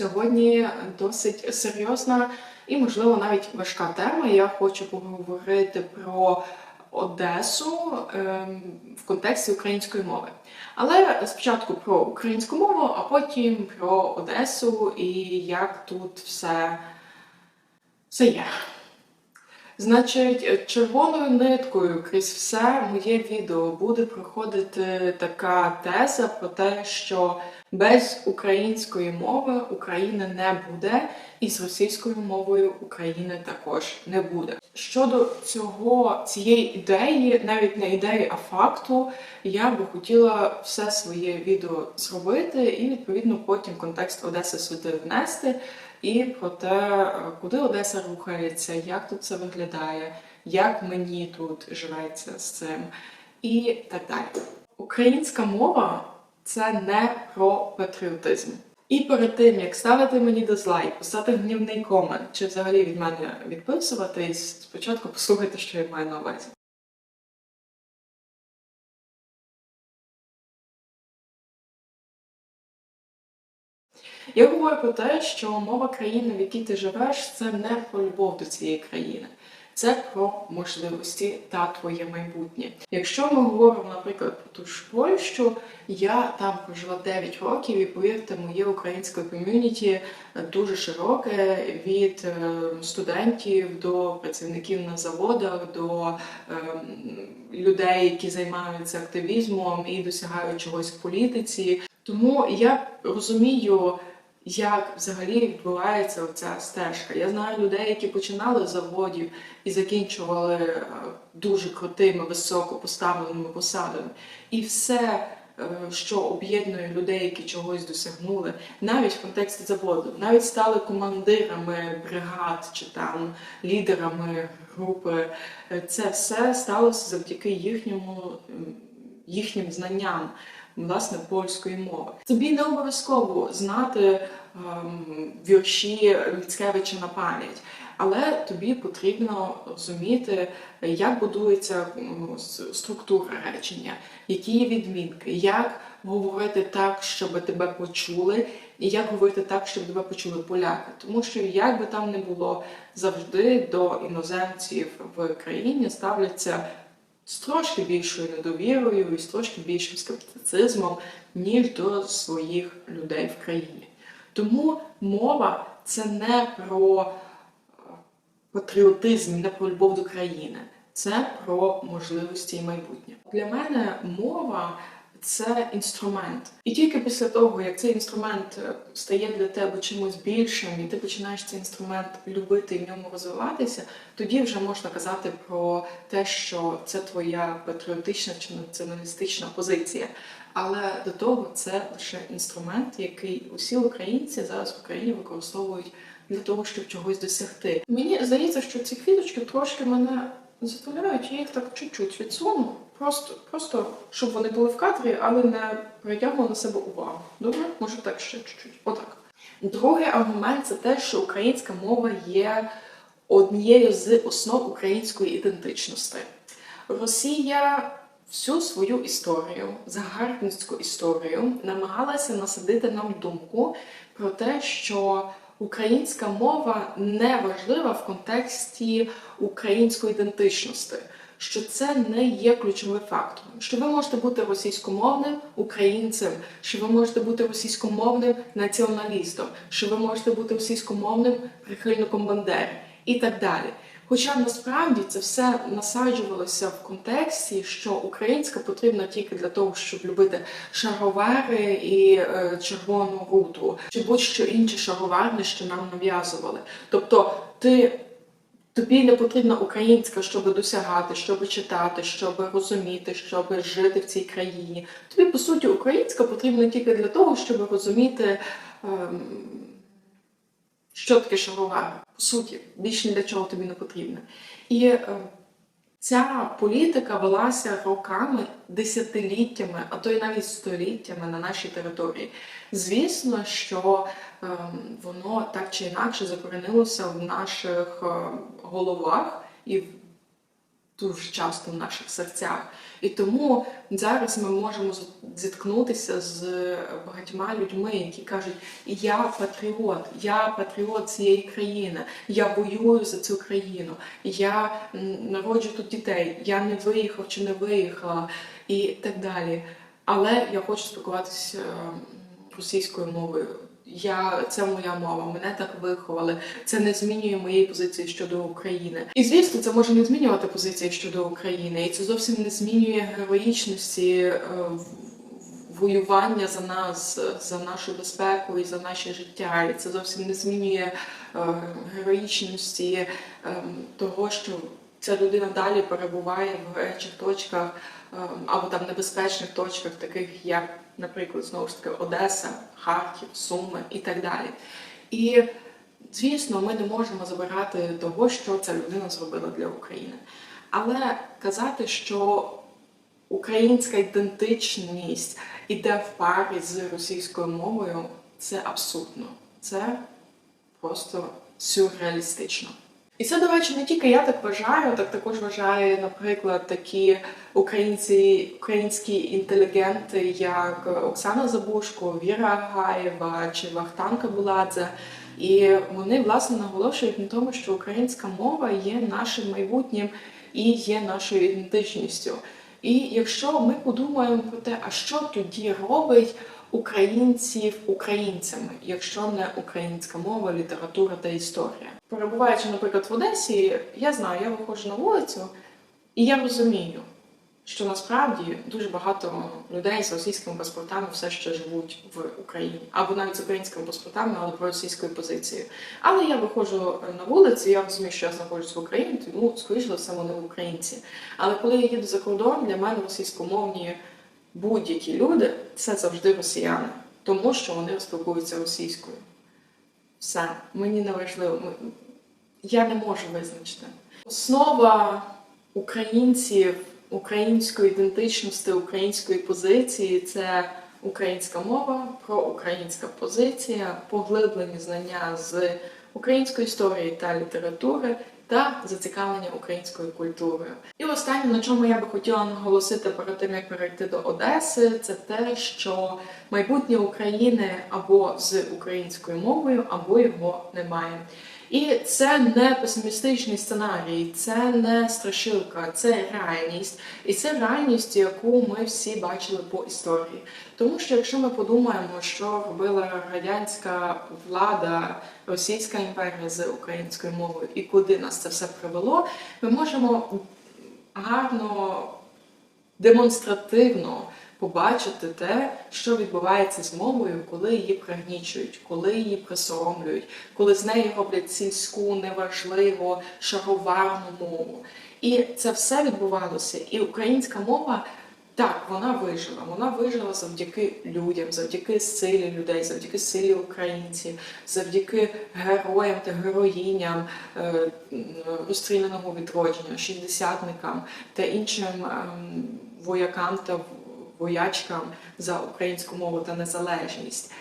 Сьогодні досить серйозна і, можливо, навіть важка тема. Я хочу поговорити про Одесу ем, в контексті української мови. Але спочатку про українську мову, а потім про Одесу і як тут все, все є. Значить, червоною ниткою крізь все моє відео буде проходити така теза про те, що без української мови України не буде, і з російською мовою України також не буде. Щодо цього цієї ідеї, навіть не ідеї, а факту, я би хотіла все своє відео зробити і відповідно потім контекст Одеси сюди внести. І про те, куди Одеса рухається, як тут це виглядає, як мені тут живеться з цим, і так далі. Українська мова це не про патріотизм. І перед тим як ставити мені дизлайк, писати гнівний комент чи взагалі від мене відписуватись, спочатку послухайте, що я маю на увазі. Я говорю про те, що мова країни, в якій ти живеш, це не про любов до цієї країни, це про можливості та твоє майбутнє. Якщо ми говоримо, наприклад, про ту ж Польщу, я там прожила 9 років, і повірте, моє українське ком'юніті дуже широке від е, студентів до працівників на заводах, до ем, людей, які займаються активізмом і досягають чогось в політиці. Тому я розумію як взагалі відбувається оця стежка. Я знаю людей, які починали заводів і закінчували е, дуже крутими, високо поставленими посадами. І все, е, що об'єднує людей, які чогось досягнули, навіть в контексті заводу, навіть стали командирами бригад чи там лідерами групи. Е, це все сталося завдяки їхньому їхнім знанням власне польської мови. Тобі не обов'язково знати ем, вірші Міцкевича на пам'ять. Але тобі потрібно розуміти, як будується структура речення, які є відмінки, як говорити так, щоб тебе почули, і як говорити так, щоб тебе почули поляки. Тому що, як би там не було, завжди до іноземців в країні ставляться з трошки більшою недовірою і з трошки більшим скептицизмом, ніж до своїх людей в країні. Тому мова це не про е, патріотизм, не про любов до країни, це про можливості і майбутнє. Для мене мова це інструмент. І тільки після того, як цей інструмент е, стає для тебе чимось більшим, і ти починаєш цей інструмент любити і в ньому розвиватися, тоді вже можна казати про те, що це твоя патріотична чи націоналістична позиція. Але до того це лише інструмент, який усі українці зараз в Україні використовують для того, щоб чогось досягти. Мені здається, що ці квіточки трошки мене заставляють, я їх так чуть-чуть відсуну. Просто, просто щоб вони були в кадрі, але не притягнули на себе увагу. Добре? Може так ще чуть-чуть. Отак. Другий аргумент це те, що українська мова є однією з основ української ідентичності. Росія всю свою історію, загарбницьку історію, намагалася насадити нам думку про те, що українська мова не важлива в контексті української ідентичності що це не є ключовим фактором. Що ви можете бути російськомовним українцем, що ви можете бути російськомовним націоналістом, що ви можете бути російськомовним прихильником Бандери і так далі. Хоча насправді це все насаджувалося в контексті, що українська потрібна тільки для того, щоб любити шаровари і е, червону руту, чи будь-що інше шароварне, що нам нав'язували. Тобто ти Тобі не потрібна українська, щоб досягати, щоб читати, щоб розуміти, щоб жити в цій країні. Тобі, по суті, українська потрібна тільки для того, щоб розуміти, ем, що таке шаровар. По суті, більше ні для чого тобі не потрібно. І ем, Ця політика велася роками, десятиліттями, а то й навіть століттями на нашій території. Звісно, що ем, воно так чи інакше закоренилося в наших е, головах і в дуже часто в наших серцях. І тому зараз ми можемо зіткнутися з багатьма людьми, які кажуть: Я патріот, я патріот цієї країни, я воюю за цю країну, я народжу тут дітей, я не виїхав чи не виїхала, і так далі. Але я хочу спілкуватися російською мовою. Я це моя мова, мене так виховали. Це не змінює моєї позиції щодо України. І звісно, це може не змінювати позиції щодо України, і це зовсім не змінює героїчності е, воювання за нас, за нашу безпеку і за наше життя. І це зовсім не змінює е, героїчності е, того, що ця людина далі перебуває в гарячих точках або там небезпечних точках, таких як, наприклад, знову ж таки Одеса, Харків, Суми і так далі. І звісно, ми не можемо забирати того, що ця людина зробила для України. Але казати, що українська ідентичність іде в парі з російською мовою, це абсурдно. Це просто сюрреалістично. І це, до речі, не тільки я так вважаю, так також вважає, наприклад, такі українці, українські інтелігенти, як Оксана Забушко, Віра Гаєва чи Вахтанка Буладзе. І вони власне наголошують на тому, що українська мова є нашим майбутнім і є нашою ідентичністю. І якщо ми подумаємо про те, а що тоді робить українців українцями, якщо не українська мова, література та історія. Перебуваючи, наприклад, в Одесі, я знаю, я виходжу на вулицю, і я розумію, що насправді дуже багато людей з російськими паспортами все ще живуть в Україні, або навіть з українськими паспортами, але проросійською позицією. Але я виходжу на вулицю, я розумію, що я знаходжусь в Україні, тому скоріш за все вони українці. Але коли я їду за кордон, для мене російськомовні будь-які люди це завжди росіяни, тому що вони спілкуються російською. Все, мені не важливо. Я не можу визначити. Основа українців, української ідентичності, української позиції це українська мова, проукраїнська позиція, поглиблені знання з української історії та літератури та зацікавлення українською культурою. І останнє, на чому я би хотіла наголосити перед тим, як перейти до Одеси, це те, що майбутнє України або з українською мовою, або його немає. І це не песимістичний сценарій, це не страшилка, це реальність. І це реальність, яку ми всі бачили по історії. Тому що якщо ми подумаємо, що робила радянська влада, Російська імперія з українською мовою і куди нас це все привело, ми можемо гарно демонстративно побачити те, що відбувається з мовою, коли її пригнічують, коли її присоромлюють, коли з неї роблять сільську, неважливо, шароварну мову. І це все відбувалося. І українська мова. Так, вона вижила. Вона вижила завдяки людям, завдяки силі людей, завдяки силі українців, завдяки героям та героїням е, розстріляного відродження, шістдесятникам та іншим ем, воякам та воячкам за українську мову та незалежність.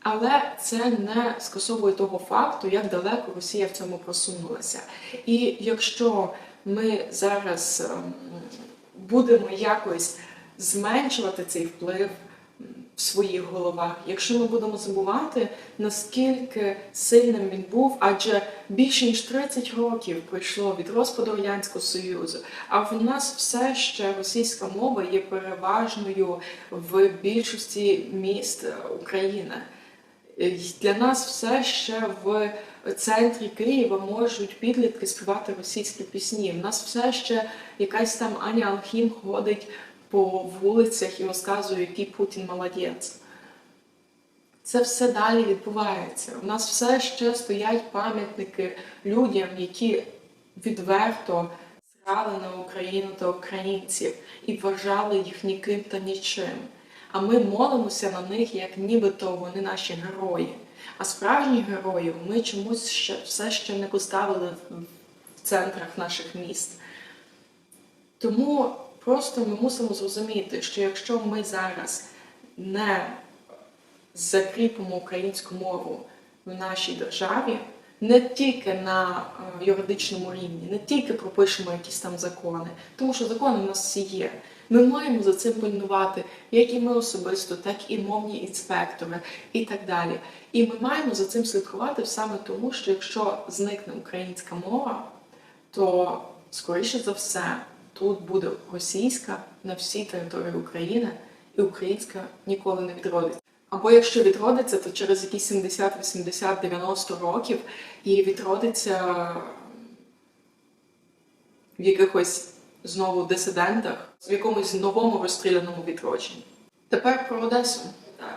Але це не скасовує того факту, як далеко Росія в цьому просунулася. І якщо ми зараз ем, будемо якось зменшувати цей вплив в своїх головах, якщо ми будемо забувати, наскільки сильним він був, адже більше ніж 30 років пройшло від розпаду Радянського Союзу, а в нас все ще російська мова є переважною в більшості міст України. Для нас все ще в центрі Києва можуть підлітки співати російські пісні. В нас все ще якась там Аня Алхім ходить по вулицях і розказує, який Путін молодець. Це все далі відбувається. У нас все ще стоять пам'ятники людям, які відверто зрали на Україну та українців і вважали їх ніким та нічим. А ми молимося на них, як нібито вони наші герої. А справжніх героїв ми чомусь ще все ще не поставили в центрах наших міст. Тому просто ми мусимо зрозуміти, що якщо ми зараз не закріпимо українську мову в нашій державі, не тільки на е, юридичному рівні, не тільки пропишемо якісь там закони, тому що закони в нас всі є. Ми маємо за цим пильнувати, як і ми особисто, так і мовні інспектори, і так далі. І ми маємо за цим слідкувати саме тому, що якщо зникне українська мова, то скоріше за все тут буде російська на всій території України, і українська ніколи не відродиться. Або якщо відродиться, то через якісь 70, 80, 90 років і відродиться в якихось знову дисидентах, в якомусь новому розстріляному відродженні. Тепер про Одесу.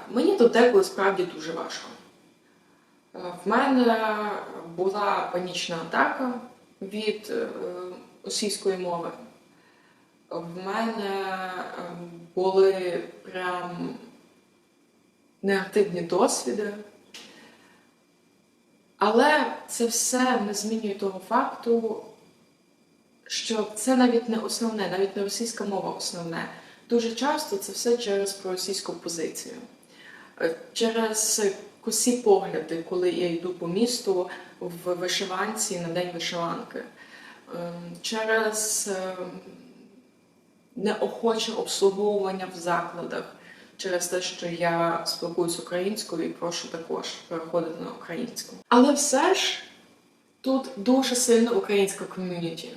Мені тут деколи справді дуже важко. В мене була панічна атака від е, російської мови. В мене е, були прям негативні досвіди. Але це все не змінює того факту, що це навіть не основне, навіть не російська мова основне. Дуже часто це все через проросійську позицію, Е, через косі погляди, коли я йду по місту в вишиванці на день вишиванки, Ем, через ем, неохоче обслуговування в закладах, через те, що я спілкуюсь українською і прошу також переходити на українську. Але все ж тут дуже сильна українська ком'юніті.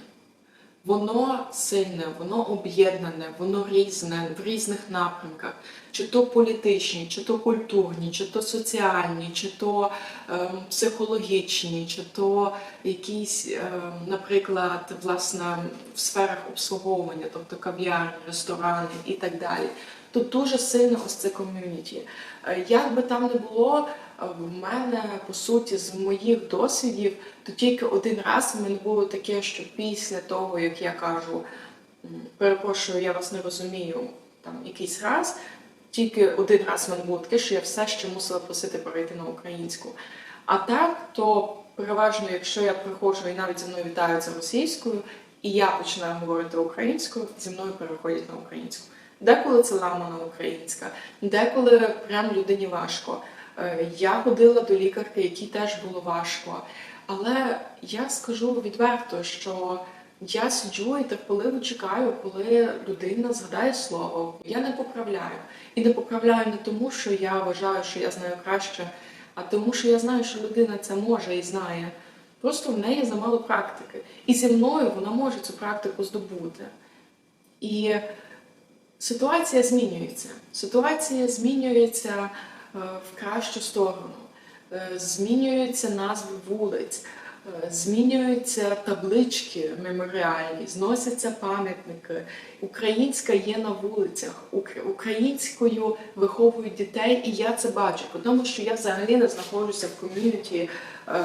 Воно сильне, воно об'єднане, воно різне в різних напрямках, чи то політичні, чи то культурні, чи то соціальні, чи то ем, психологічні, чи то якісь, ем, наприклад, власне, в сферах обслуговування, тобто кав'ярні, ресторани і так далі. Тут дуже сильно ось це ком'юніті. Е, Як би там не було, е, в мене по суті з моїх досвідів, то тільки один раз в мене було таке, що після того, як я кажу, перепрошую, я вас не розумію, там якийсь раз, тільки один раз в мене було таке, що я все ще мусила просити перейти на українську. А так, то переважно, якщо я приходжу і навіть зі мною вітаються російською, і я починаю говорити українською, зі мною переходять на українську. Деколи це ламана українська, деколи прям людині важко. Е, Я ходила до лікарки, якій теж було важко. Але я скажу відверто, що я сиджу і терпеливо чекаю, коли людина згадає слово. Я не поправляю. І не поправляю не тому, що я вважаю, що я знаю краще, а тому, що я знаю, що людина це може і знає. Просто в неї замало практики. І зі мною вона може цю практику здобути. І ситуація змінюється. Ситуація змінюється в кращу сторону. Е, Змінюються назви вулиць, е, змінюються таблички меморіальні, зносяться пам'ятники. Українська є на вулицях, ук- українською виховують дітей, і я це бачу, тому що я взагалі не знаходжуся в ком'юніті ем,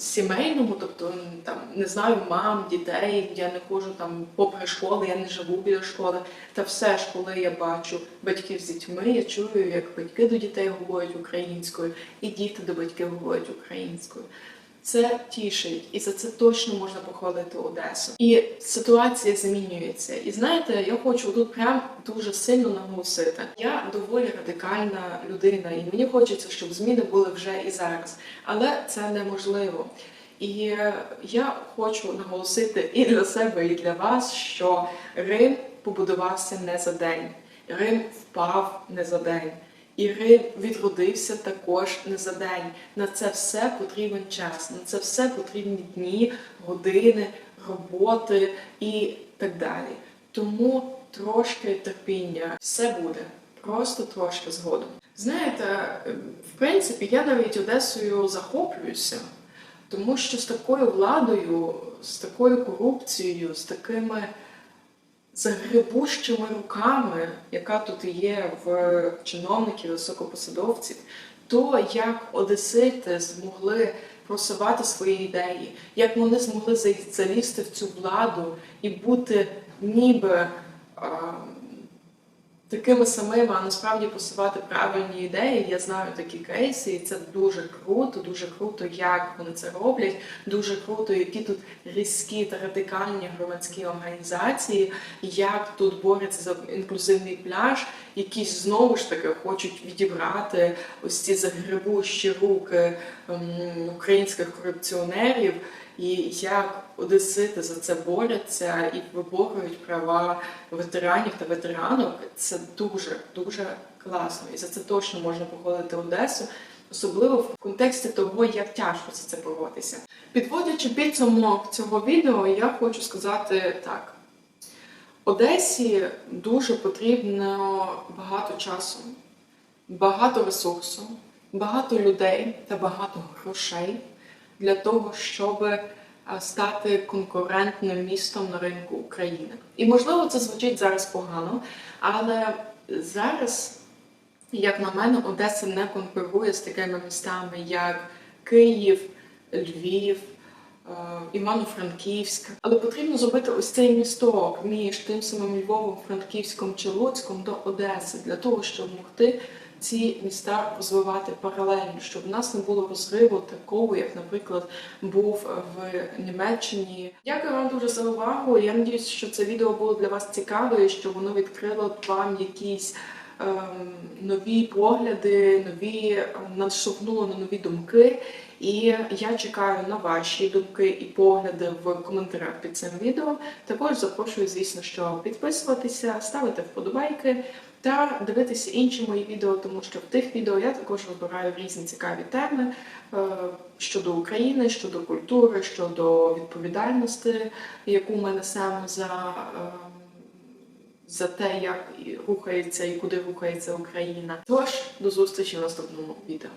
сімейному, тобто там не знаю мам, дітей, я не ходжу там попри школи, я не живу біля школи. Та все ж, коли я бачу батьків з дітьми, я чую, як батьки до дітей говорять українською, і діти до батьків говорять українською. Це тішить, і за це точно можна похвалити Одесу. І ситуація змінюється. І знаєте, я хочу тут прям дуже сильно наголосити. Я доволі радикальна людина, і мені хочеться, щоб зміни були вже і зараз. Але це неможливо. І я хочу наголосити і для себе, і для вас, що Рим побудувався не за день. Рим впав не за день. І Рим відродився також не за день. На це все потрібен час, на це все потрібні дні, години, роботи і так далі. Тому трошки терпіння, все буде, просто трошки згодом. Знаєте, в принципі, я навіть Одесою захоплююся, тому що з такою владою, з такою корупцією, з такими загребущими руками, яка тут є в чиновників, високопосадовців, то як одесити змогли просувати свої ідеї, як вони змогли залізти в цю владу і бути ніби такими самими, а насправді просувати правильні ідеї. Я знаю такі кейси, і це дуже круто, дуже круто, як вони це роблять. Дуже круто, які тут різкі та радикальні громадські організації, як тут борються за інклюзивний пляж, які знову ж таки хочуть відібрати ось ці загребущі руки ем, українських корупціонерів, і як одесити за це борються і виборюють права ветеранів та ветеранок. Це дуже дуже класно, і за це точно можна похвалити Одесу, особливо в контексті того, як тяжко за це боротися. Підводячи підсумок цього відео, я хочу сказати так. Одесі дуже потрібно багато часу, багато ресурсу, багато людей та багато грошей для того, щоб е, стати конкурентним містом на ринку України. І можливо це звучить зараз погано, але зараз, як на мене, Одеса не конкурує з такими містами, як Київ, Львів. е, Івано-Франківськ, але потрібно зробити ось цей місток між тим самим Львовом, Франківськом чи Луцьком до Одеси для того, щоб могти ці міста розвивати паралельно, щоб в нас не було розриву такого, як, наприклад, був в Німеччині. Дякую вам дуже за увагу. Я надіюсь, що це відео було для вас цікаве, що воно відкрило вам якісь ем, нові погляди, нові е, на нові думки. І я чекаю на ваші думки і погляди в коментарях під цим відео. Також запрошую, звісно, що підписуватися, ставити вподобайки та дивитися інші мої відео, тому що в тих відео я також розбираю різні цікаві теми е, щодо України, щодо культури, щодо відповідальності, яку ми несемо за. е, За те, як рухається і куди рухається Україна. Тож до зустрічі в наступному відео.